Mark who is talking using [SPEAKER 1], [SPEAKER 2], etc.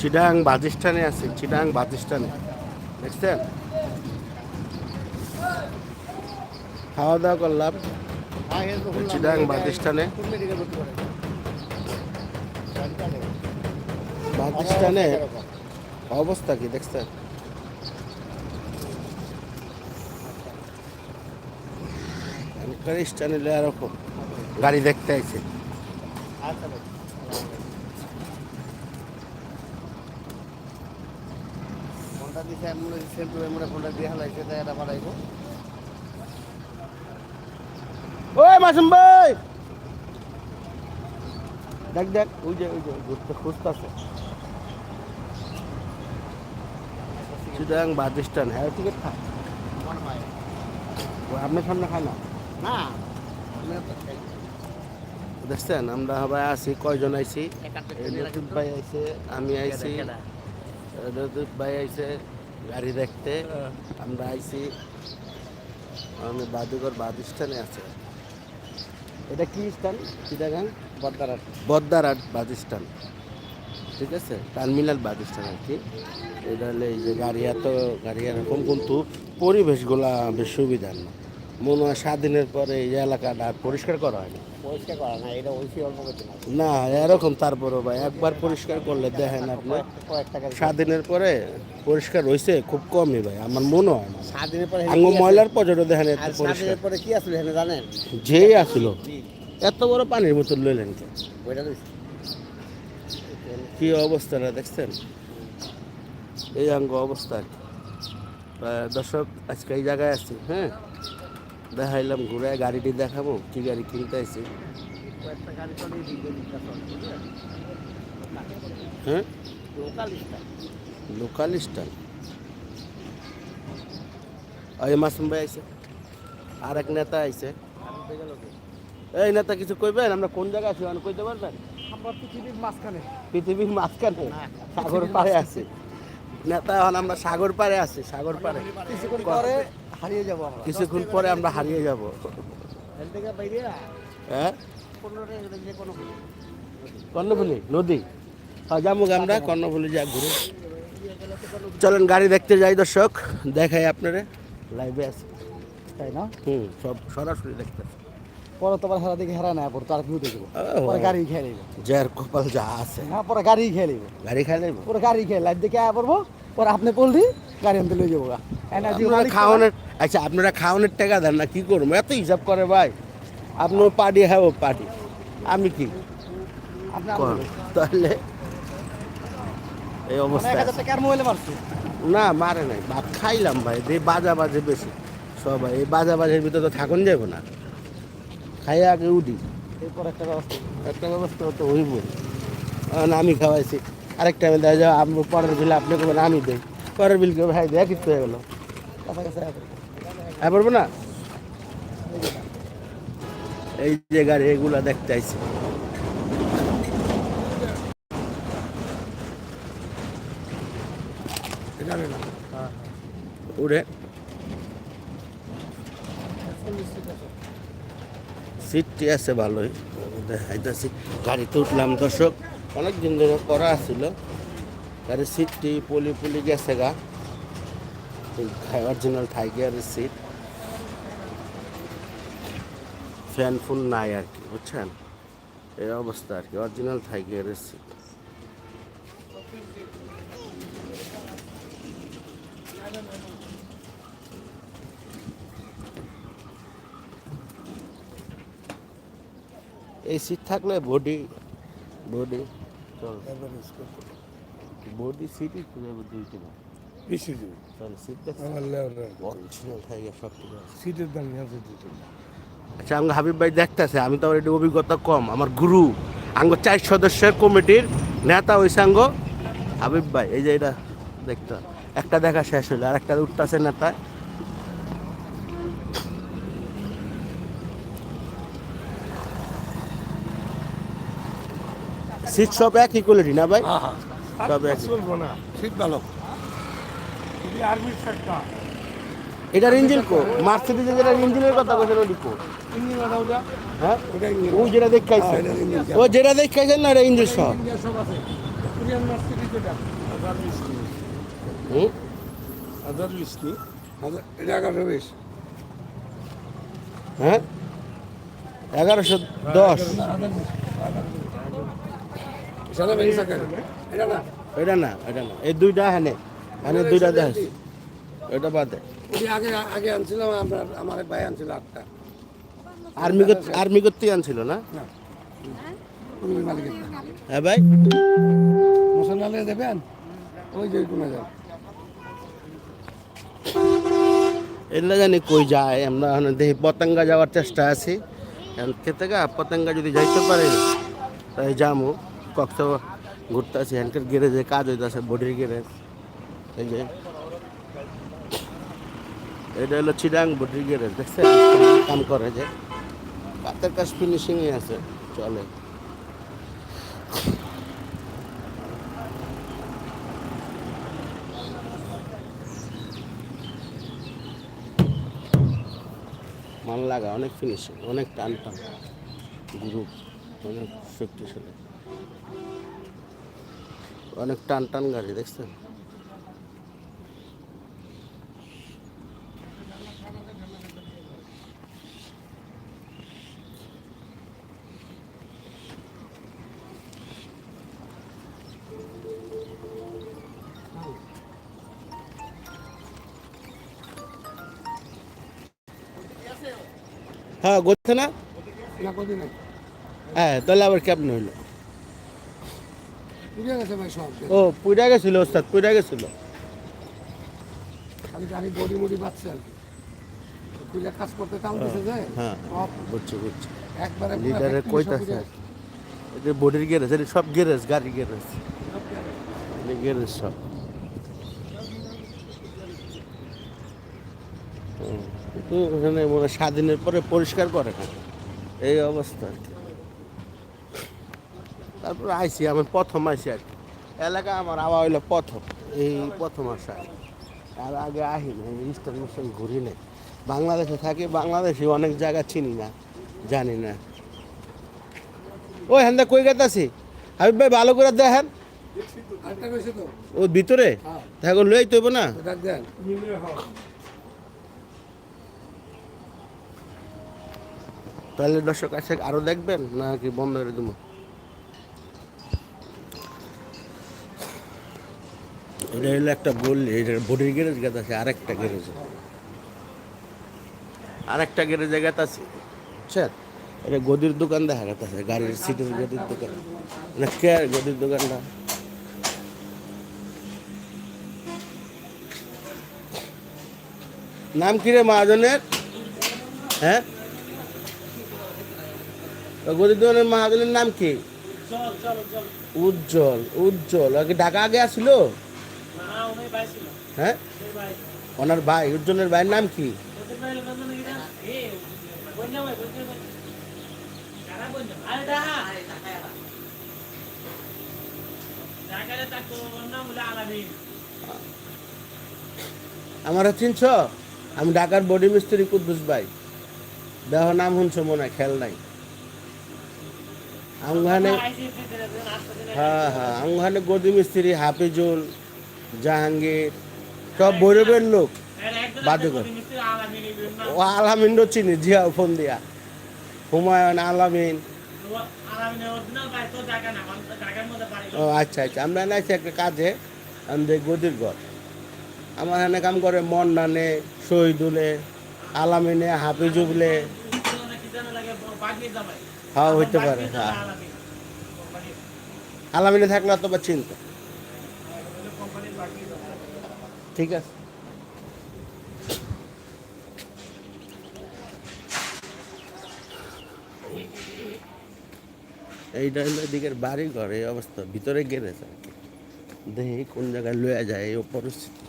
[SPEAKER 1] চিটাং বাজিস্তানে আছে, চিটাং বাজিস্তানে। দেখছেন? খাওয়া দাওয়া করলাম। চিটাং বাজিস্তানে। বাজিস্তানে অবস্থা কি, দেখছেন? স্টানে এরকম গাড়ি দেখতে আছে
[SPEAKER 2] ফোনটা দিছে এমন সেম টু এমন ফোনটা দিয়ে হালাইছে তাই এটা পাঠাইবো
[SPEAKER 1] ওই মাসুম ভাই! দেখ দেখ ওই যে ওই যে ঘুরতে খুঁজতেছে। চিটাং বাদিস্তান হ্যাঁ টিকিট খা ও আপনার সামনে খায় না?
[SPEAKER 2] না।
[SPEAKER 1] দেখছেন আমরা সবাই আছি কয়জন আইছি? ভাই আইছে আমি আইছি ভাই আইছে। গাড়ি দেখতে আমরা আইছি। আমি বাদুঘর বাদ স্থানে আছে। এটা কি স্থান চিটাগাং
[SPEAKER 2] বদ্দারাট
[SPEAKER 1] বাদ স্থান ঠিক আছে? টার্মিনাল বাদ স্থান আর কি। এটা হলে এই যে গাড়ি এত গাড়ি এরকম কিন্তু পরিবেশগুলা বেশ সুবিধার না মনে হয় স্বাধীনের পরে এই এলাকাটা পরিষ্কার করা হয়নি।
[SPEAKER 2] পরিষ্কার করা না এটা অল্প না
[SPEAKER 1] এরকম তারপরও ভাই একবার পরিষ্কার করলে দেখেন আপনি
[SPEAKER 2] টাকা
[SPEAKER 1] স্বাধীনের পরে পরিষ্কার হয়েছে খুব কমই ভাই আমার মনে হয় না।
[SPEAKER 2] সাত দিনের পরে
[SPEAKER 1] আঙ্গ ময়লার পর্যটন দেখেন এত পরিষ্কার।
[SPEAKER 2] পরে কি আসলে এখানে জানেন?
[SPEAKER 1] যেই আসলো এত বড় পানির বোতল লইলেন কে? কি অবস্থাটা দেখছেন? এই অঙ্গ অবস্থা আর কি। দর্শক আজকে এই জায়গায় আছি হ্যাঁ? দেখাইলাম ঘুরে গাড়িটি দেখাবো কি গাড়ি কিনতে হ্যাঁ?
[SPEAKER 2] লোকাল স্টাইল
[SPEAKER 1] এই মাসুম ভাই আইছে। আর এক নেতা আইছে। এই নেতা কিছু কইবেন? আমরা কোন জায়গায় আছি কইতে পারবেন?
[SPEAKER 2] আমরা পৃথিবীর মাঝখানে।
[SPEAKER 1] পৃথিবীর মাঝখানে? সাগর পাড়ে আছে। নেতা এখন আমরা সাগর পাড়ে আছি সাগর পাড়ে।
[SPEAKER 2] কিছুক্ষণ পরে হারিয়ে যাব আমরা।
[SPEAKER 1] কিছুক্ষণ পরে আমরা হারিয়ে যাব। হ্যাঁ? কর্ণফুলি। নদী। হ্যাঁ যাব আমরা কর্ণফুলি যা ঘুরে। চলেন গাড়ি দেখতে যাই দর্শক দেখাই আপনারে। লাইভে আছে।
[SPEAKER 2] তাই না?
[SPEAKER 1] হুম সব সরাসরি দেখতে।
[SPEAKER 2] পরে তোমার হেরা দিকে হেরা না পরে তার ভিউ দেখব পরে গাড়ি খেয়ে নিব।
[SPEAKER 1] যার কপাল যা আছে।
[SPEAKER 2] না পরে গাড়ি খেয়ে নিব।
[SPEAKER 1] গাড়ি খাই নেব?
[SPEAKER 2] পরে গাড়ি খেয়ে লাইট দেখে আয়া পড়ব পরে আপনি পড়লি গাড়ি আনতে লই যাব
[SPEAKER 1] খাওয়ানোর আচ্ছা আপনারা খাওয়ানোর টাকা দেন না কি করব? এত হিসাব করে ভাই। আপনার পার্টি হ্যাঁ পার্টি। আমি কি? তাহলে এই অবস্থা
[SPEAKER 2] আর মোবাইলে মারছি?
[SPEAKER 1] না মারে নাই। ভাত খাইলাম ভাই যে বাজা বাজে বেশি। সবাই এই বাজা বাজের ভিতরে তো থাকুন যাব না। খাইয়া আগে উঠি।
[SPEAKER 2] এরপর একটা ব্যবস্থা
[SPEAKER 1] একটা ব্যবস্থা তো হইব এখন আমি খাওয়াইছি। আরেকটা আমি দেখা যাও আপনি পরের বিল আপনি করবেন, আমি দেই। পরের বিল কেউ ভাই দেয় কিছু হয়ে গেলো। হ্যাঁ পারব না? এই যে গাড়ি, এগুলা দেখতে আইছি। উড়ে। সিটটি আছে ভালোই। দেখাইতেছি। গাড়িতে উঠলাম, দর্শক অনেক দিন ধরে করা আছিল। গাড়ির সিটটি পলি পলি গেছে গা। অরিজিনাল টাইগারের সিট। ফ্যান ফুল নাই আর কি, বুঝছেন? এই অবস্থা আর কি অরিজিনাল টাইগারের সিট। এই সিট থাকলে বডি বডি চল। বডি সিটই খুঁজে দুইটি না
[SPEAKER 3] বেশি দিন
[SPEAKER 1] তাহলে সিট দেখছি অরিজিনাল টাইগার সব কিছু
[SPEAKER 3] সিটের দাম আছে দুটো
[SPEAKER 1] আচ্ছা আমাকে হাবিব ভাই দেখতেছে আমি তো আমার একটু অভিজ্ঞতা কম। আমার গুরু আঙ্গ চার সদস্যের কমিটির নেতা ওই সাঙ্গ হাবিব ভাই। এই যে এটা দেখতে একটা দেখা শেষ হলো আর একটা উঠতেছে নেতা সিট সব একই কোয়ালিটি না ভাই? সব একই।
[SPEAKER 3] চলবো না। সিট ভালো। আর্মির সাইডটা
[SPEAKER 1] এটার ইঞ্জিন কো? মার্সিডিজের যেটা ইঞ্জিনের কথা বলছেন ওটি কো? হ্যাঁ? ও যেটা দেখাইছে।
[SPEAKER 3] হ্যাঁ, এটা।
[SPEAKER 1] ও যেটা দেখাইছেন না এটা ইঞ্জিন
[SPEAKER 3] সব আছে। কোরিয়ান মার্কেটে এটা না।
[SPEAKER 1] এটা না এই দুইটা দুইটা দেখ। এটা বাদে।
[SPEAKER 3] ওই আগে আগে আনছিলাম আমরা আমার এক ভাই আনছিল আটটা।
[SPEAKER 1] আর্মি আর্মি করতে আনছিল না? হ্যাঁ ভাই।
[SPEAKER 3] মুসলমানে দেবেন? ওই যে কোনে যান
[SPEAKER 1] এগুলো জানি কই যায় আমরা দেখি পতঙ্গা যাওয়ার চেষ্টা আছি। গা পতঙ্গা যদি যাইতে পারে তাই যামু। কক্স ঘুরতে আছি হ্যানকার গ্যারেজে কাজ হইতেছে, বডির গ্যারেজ। এই যে। এটা হলো চিরাং বডির গ্যারেজ দেখছে কাম করে যে। কাতের কাজ ফিনিশিংয়ে আছে, চলে। মান লাগা অনেক ফিনিশিং অনেক টান টান গ্রুপ, অনেক শক্তিশালী। অনেক টান টান গাড়ি দেখছেন? হ্যাঁ গোছে না? হ্যাঁ তাহলে আবার কেমন হইল? ও পুইরা গেছিল ওস্তাদ পুইরা গেছিল।
[SPEAKER 3] খালি গাড়ি বডি মুডি পাচ্ছে আর কি। পুড়ে কাজ করতে টানতেছে যে
[SPEAKER 1] হ্যাঁ
[SPEAKER 3] সব
[SPEAKER 1] বুঝছি বুঝছি।
[SPEAKER 3] একবারে পুরা
[SPEAKER 1] লিডারে কইতাছে। এটা বডির গ্যারেজ এটা সব গ্যারেজ গাড়ি গ্যারেজ। গ্যারেজ। সব। ওখানে মনে হয় স্বাধীনের পরে পরিষ্কার করে। এই অবস্থা আর কি। তারপরে আইসি আমি প্রথম আইসি আর কি। এলাকা আমার আবার হইল প্রথম এই প্রথম আসা আর আগে আহি না ইস্টার্ন মিশন ঘুরি নাই। বাংলাদেশে থাকি বাংলাদেশে অনেক জায়গা চিনি না জানি না। ওই হ্যান্দা কই গেতাছি? হাবিব ভাই ভালো করে দেখেন। ও ভিতরে?
[SPEAKER 3] হ্যাঁ।
[SPEAKER 1] লই তৈব না? তাহলে দর্শক আছে আরও দেখবেন নাকি বন্ধ করে দেবো? এটা হলো একটা বল এটা বডির গ্যারেজ গেত আছে আরেকটা গ্যারেজ। আরেকটা গ্যারেজে গেত আছে। বুঝছেন এটা গদির দোকান দেখা গেছে গাড়ির সিটের গদির দোকান। না কে গদির দোকানটা নাম কি রে মহাজনের? হ্যাঁ? গদির দোকানের মহাজনের নাম কি? উজ্জ্বল উজ্জ্বল। আগে ঢাকা আগে আসছিল হ্যাঁ? ওনার ভাই উজ্জ্বলের ভাইয়ের নাম কি? আমার চিনছ? আমি ঢাকার বডি মিস্ত্রি কুদ্দুস ভাই। দেহ নাম শুনছো মনে হয়, খেয়াল নাই। আমখানে হ্যাঁ হ্যাঁ আমখানে গদি মিস্ত্রি হাফিজুল জাহাঙ্গীর, সব বৈরবের লোক বাদুকর ও আলামিনও চিনি, জিয়া ফোন দিয়া। হুমায়ুন আলামিন। ও আচ্ছা আচ্ছা আমরা নাইছি একটা কাজে আমাদের গদির ঘর। আমার এখানে কাম করে মন্নানে, শহীদুলে, আলামিনে, হাফিজুবলে। হ্যাঁ হইতে পারে হ্যাঁ। আলামিনে থাকলে অত বা চিন্তা। ঠিক আছে। এইটা হলো এদিকের বাড়ি ঘর এই অবস্থা। ভিতরে গেড়েছে দেখি কোন জায়গায় লয়ে যায়, এই পরিস্থিতি